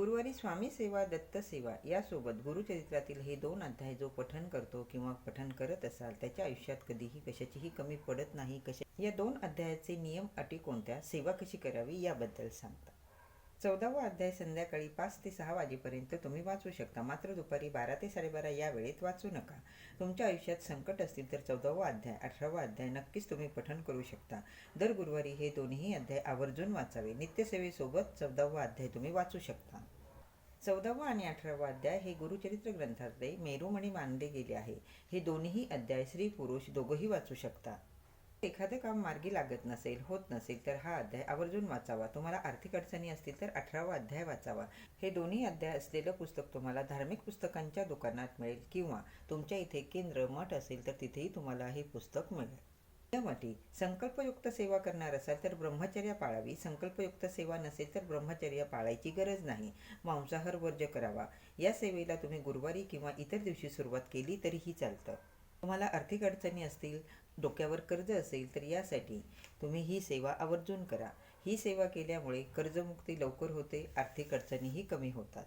गुरुवारी स्वामी सेवा दत्त सेवा यासोबत गुरुचरित्रातील हे दोन अध्याय जो पठन करतो किंवा पठन करत असाल त्याच्या आयुष्यात कधीही कशाचीही कमी पडत नाही. कशा या दोन अध्यायाचे नियम अटी कोणत्या? सेवा कशी करावी? याबद्दल सांगता चौदावा अध्याय संध्याकाळी पाच ते सहा वाजेपर्यंत तुम्ही वाचू शकता. मात्र दुपारी बारा ते साडेबारा या वेळेत वाचू नका. तुमच्या आयुष्यात संकट असतील तर चौदावा अध्याय अठरावा अध्याय नक्कीच तुम्ही पठन करू शकता. दर गुरुवारी हे दोन्ही अध्याय आवर्जून वाचावे. नित्यसेवेसोबत चौदावा अध्याय तुम्ही वाचू शकता. चौदावा आणि अठरावा अध्याय हे गुरुचरित्र ग्रंथातले मेरुमणी मानले गेले आहे. हे दोन्ही अध्याय स्त्री पुरुष दोघंही वाचू शकतात एखादं काम मार्गी लागत नसेल होत नसेल तर हा अध्याय आवर्जून वाचावा. तुम्हाला आर्थिक अडचणी असतील तर अठरावा अध्याय वाचावा. हे दोन्ही अध्याय असलेलं पुस्तक तुम्हाला धार्मिक पुस्तकांच्या दुकानात मिळेल किंवा तुमच्या इथे केंद्र मठ असेल तर तिथेही तुम्हाला हे पुस्तक मिळेल. नियमाटी संकल्पयुक्त सेवा करणार असाल तर ब्रह्मचर्य पाळावी. संकल्पयुक्त सेवा नसेल तर ब्रह्मचर्य पाळायची गरज नाही. मांसाहार वर्ज्य करावा. या सेवेला तुम्ही गुरुवारी किंवा इतर दिवशी सुरुवात केली तरीही चालतं. तुम्हाला आर्थिक अडचणी असतील डोक्यावर कर्ज असेल तर यासाठी तुम्ही ही सेवा आवर्जून करा. ही सेवा केल्यामुळे कर्जमुक्ती लवकर होते आर्थिक अडचणीही कमी होतात.